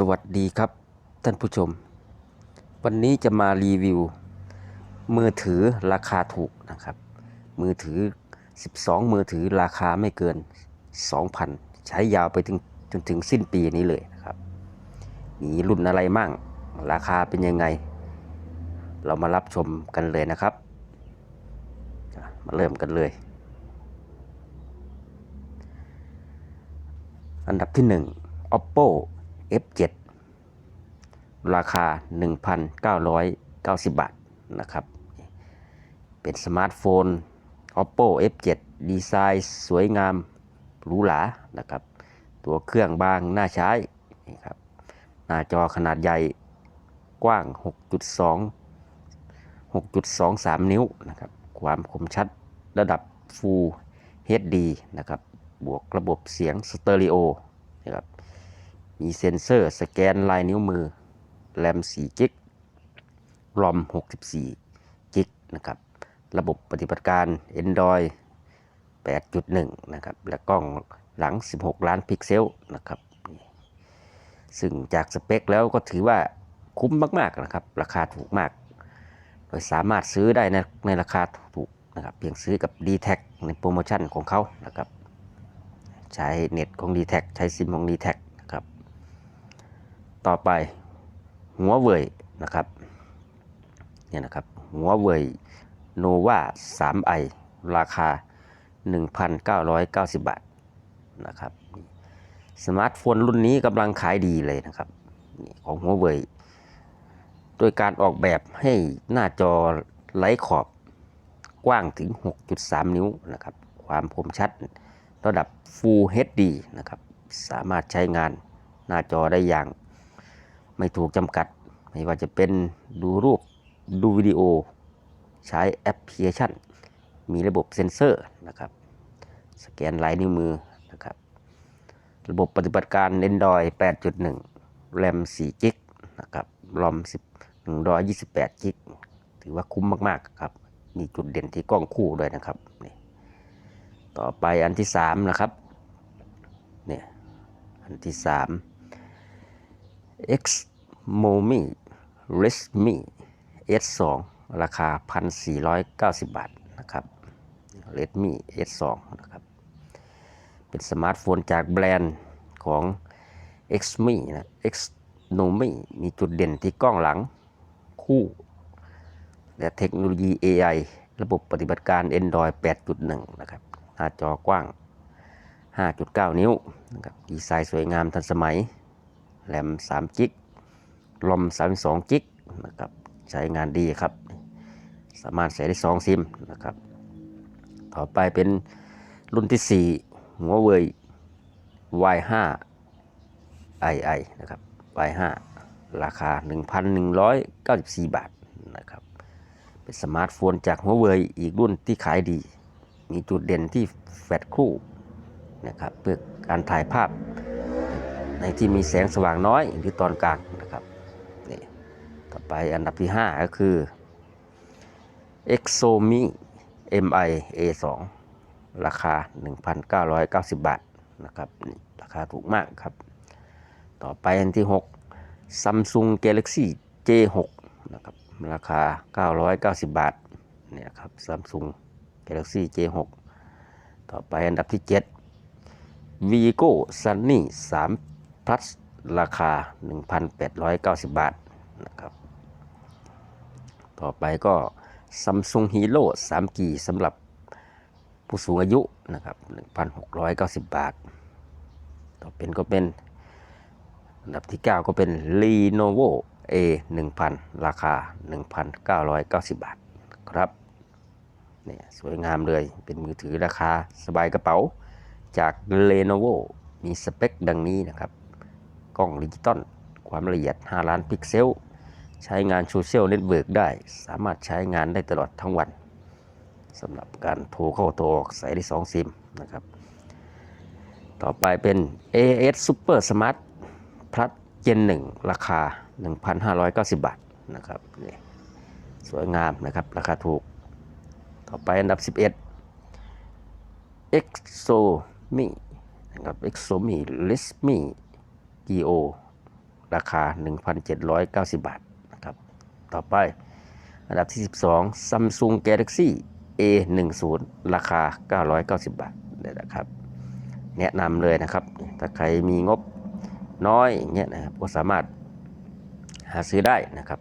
สวัสดีครับท่านผู้ชม วันนี้จะมารีวิว มือถือราคาถูกนะครับ มือถือ 12 มือถือราคาไม่เกิน 2,000 ใช้ยาวไปถึงจนถึงสิ้นปีนี้เลยนะครับมีรุ่นอะไรมั่ง ราคาเป็นยังไง เรามารับชมกันเลยนะครับ มาเริ่มกันเลย อันดับที่ 1 oppo f7 ราคา 1,990 บาทนะครับ เป็นสมาร์ทโฟน oppo f7 ดีไซน์สวยงามหรูหรานะครับ ตัวเครื่องบางน่าใช้นี่ครับหน้าจอขนาดใหญ่กว้าง 6.2 6.23 นิ้วนะครับ ความคมชัดระดับ Full HD นะครับ บวกระบบเสียงสเตอริโอนะครับ มีเซ็นเซอร์สแกนลายนิ้วมือ แรม 4 กิก รอม 64 กิกนะครับ ระบบปฏิบัติการ Android 8.1 นะครับ และกล้องหลัง 16 ล้านพิกเซลนะครับ ซึ่งจากสเปคแล้วก็ถือว่าคุ้มมาก ๆ นะครับ ราคาถูกมาก โดยสามารถซื้อได้ในในราคาถูกนะครับ เพียงซื้อกับ d t แทในโปรโมชั่นของเขานะครับ ใช้เน็ตของ d t แทใช้ซิมของ d t แท ต่อไปหัวเว่ยนะครับเนี่ยนะครับหัวเว่ยโนวา 3i ราคา 1,990 บาทนะครับสมาร์ทโฟนรุ่นนี้กำลังขายดีเลยนะครับของหัวเว่ยโดยการออกแบบให้หน้าจอไร้ขอบกว้างถึง 6.3 นิ้วนะครับ ความคมชัดระดับ Full HD นะครับ สามารถใช้งานหน้าจอได้อย่าง ไม่ถูกจำกัด ไม่ว่าจะเป็นดูรูปดูวิดีโอ ใช้แอปพลิเคชัน มีระบบเซ็นเซอร์นะครับ สแกนลายนิ้วมือนะครับ ระบบปฏิบัติการ Android 8.1 แรม 4 กิกนะครับรอม10 128 กิก ถือว่าคุ้มมาก ๆ ครับ มีจุดเด่นที่กล้องคู่ด้วยนะครับนี่ต่อไปอันที่ 3 นะครับเนี่ยอันที่ 3 Xmomi Redmi S2 ราคา 1,490 บาทนะครับ Redmi S2 นะครับ เป็นสมาร์ทโฟนจากแบรนด์ของ Xmi นะ Xnomi มีจุดเด่นที่กล้องหลังคู่ และเทคโนโลยี AI ระบบปฏิบัติการ Android 8.1 นะครับ หน้าจอกว้าง 5.9 นิ้วนะครับดีไซน์สวยงามทันสมัย แรม3กิก รอม 32 กิกนะครับใช้งานดีครับ สามารถใส่ได้ 2 ซิมนะครับ ต่อไปเป็นรุ่นที่ 4 หัวเว่ย Y5 II นะครับ Y5 ราคา 1,194 บาทนะครับ เป็นสมาร์ทโฟนจากหัวเว่ยอีกรุ่นที่ขายดี มีจุดเด่นที่แฟลชคู่นะครับเพื่อการถ่ายภาพในที่มีแสงสว่างน้อยหรือตอนกลาง ไปอันดับที่ 5 ก็คือ Exomi Mi A2 ราคา 1,990 บาทนะครับราคาถูกมากครับ ต่อไปอันที่ 6 Samsung Galaxy J6 นะครับราคา 990 บาทเนี่ยครับ Samsung Galaxy J6 ต่อไปอันดับที่ 7 Vigo Sunny 3 Plus ราคา 1,890 บาทนะครับ ต่อไปก็ Samsung Hero 3G สำหรับผู้สูงอายุนะครับ 1,690 บาท ต่อเป็นก็เป็นอันดับที่ 9 ก็เป็น Lenovo A 1000 ราคา 1,990 บาทครับเนี่ยสวยงามเลยเป็นมือถือราคาสบายกระเป๋า จาก Lenovo มีสเปคดังนี้นะครับ กล้องดิจิตอลความละเอียด 5 ล้านพิกเซล ใช้งานโซเชียลเน็ตเวิร์กได้ สามารถใช้งานได้ตลอดทั้งวันสำหรับการโทรเข้าโทรออกใส่ได้2ซิมนะครับ ต่อไปเป็น AS Super Smart Plus Gen 1 ราคา 1,590 บาทนะครับนี่สวยงามนะครับ ราคาถูก ต่อไปอันดับ 11 Exomi นะครับ Exomi Resmi Geo ราคา 1,790 บาทนะครับ ต่อไป อันดับที่ 12 Samsung Galaxy A10 ราคา 990 บาทเนี่ยนะครับ แนะนำเลยนะครับ ถ้าใครมีงบน้อยเงี้ยนะครับก็สามารถหาซื้อได้นะครับ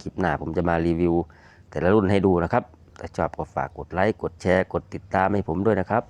คลิปหน้าผมจะมารีวิว แต่ละรุ่นให้ดูนะครับ ถ้าชอบก็ฝากกดไลค์ กดแชร์ กดติดตามให้ผมด้วยนะครับ